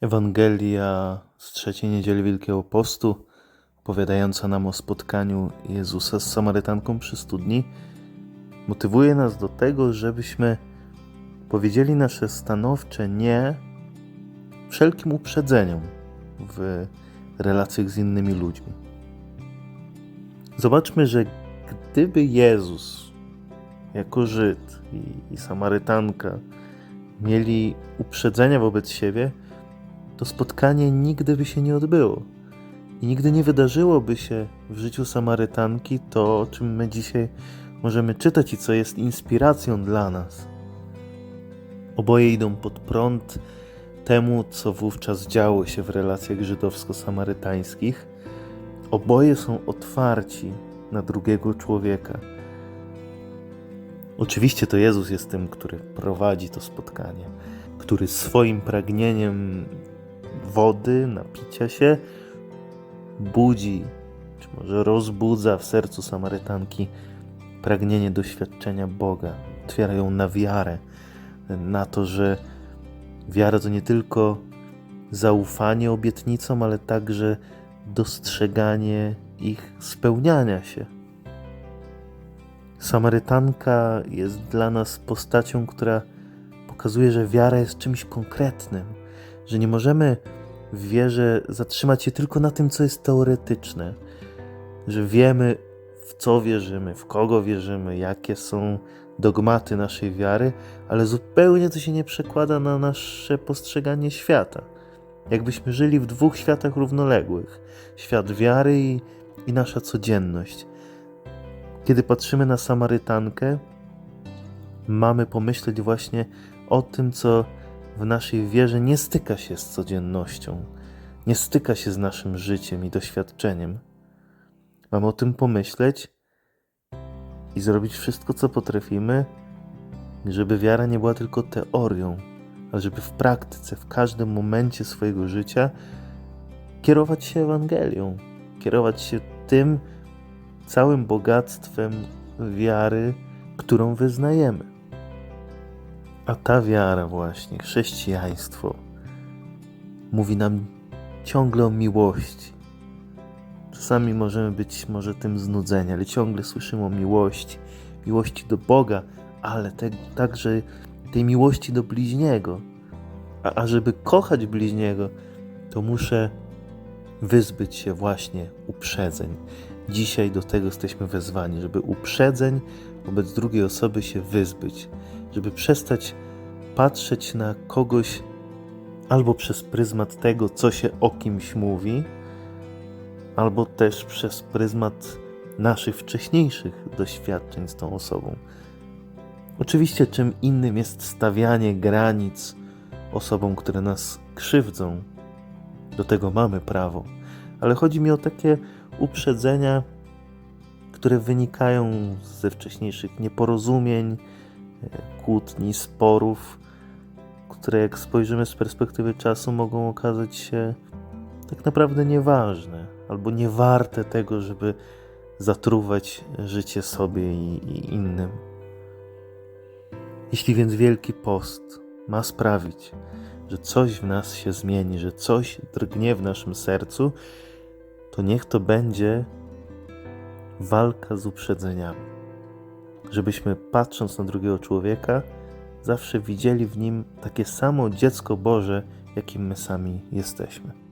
Ewangelia z trzeciej niedzieli Wielkiego Postu, opowiadająca nam o spotkaniu Jezusa z Samarytanką przy studni, motywuje nas do tego, żebyśmy powiedzieli nasze stanowcze nie wszelkim uprzedzeniom w relacjach z innymi ludźmi. Zobaczmy, że gdyby Jezus jako Żyd i, i Samarytanka mieli uprzedzenia wobec siebie, to spotkanie nigdy by się nie odbyło. I nigdy nie wydarzyłoby się w życiu Samarytanki to, o czym my dzisiaj możemy czytać i co jest inspiracją dla nas. Oboje idą pod prąd temu, co wówczas działo się w relacjach żydowsko-samarytańskich. Oboje są otwarci na drugiego człowieka. Oczywiście to Jezus jest tym, który prowadzi to spotkanie, który swoim pragnieniem wody, napicia się, budzi, czy może rozbudza w sercu Samarytanki pragnienie doświadczenia Boga. Otwiera ją na wiarę, na to, że wiara to nie tylko zaufanie obietnicom, ale także dostrzeganie ich spełniania się. Samarytanka jest dla nas postacią, która pokazuje, że wiara jest czymś konkretnym, że nie możemy w wierze zatrzymać się tylko na tym, co jest teoretyczne, że wiemy, w co wierzymy, w kogo wierzymy, jakie są dogmaty naszej wiary, ale zupełnie to się nie przekłada na nasze postrzeganie świata. Jakbyśmy żyli w dwóch światach równoległych: świat wiary i, i nasza codzienność. Kiedy patrzymy na Samarytankę, mamy pomyśleć właśnie o tym, co w naszej wierze nie styka się z codziennością, nie styka się z naszym życiem i doświadczeniem. Mamy o tym pomyśleć i zrobić wszystko, co potrafimy, żeby wiara nie była tylko teorią, ale żeby w praktyce, w każdym momencie swojego życia kierować się Ewangelią, kierować się tym całym bogactwem wiary, którą wyznajemy. A ta wiara, właśnie, chrześcijaństwo, mówi nam ciągle o miłości. Czasami możemy być może tym znudzeni, ale ciągle słyszymy o miłości, miłości do Boga, ale te, także tej miłości do bliźniego. A, a żeby kochać bliźniego, to muszę wyzbyć się właśnie uprzedzeń. Dzisiaj do tego jesteśmy wezwani, żeby uprzedzeń wobec drugiej osoby się wyzbyć, żeby przestać patrzeć na kogoś albo przez pryzmat tego, co się o kimś mówi, albo też przez pryzmat naszych wcześniejszych doświadczeń z tą osobą. Oczywiście, czym innym jest stawianie granic osobom, które nas krzywdzą. Do tego mamy prawo, ale chodzi mi o takie uprzedzenia, które wynikają ze wcześniejszych nieporozumień, kłótni, sporów, które jak spojrzymy z perspektywy czasu mogą okazać się tak naprawdę nieważne albo niewarte tego, żeby zatruwać życie sobie i, i innym. Jeśli więc Wielki Post ma sprawić, że coś w nas się zmieni, że coś drgnie w naszym sercu, to niech to będzie walka z uprzedzeniami. Żebyśmy patrząc na drugiego człowieka, zawsze widzieli w nim takie samo dziecko Boże, jakim my sami jesteśmy.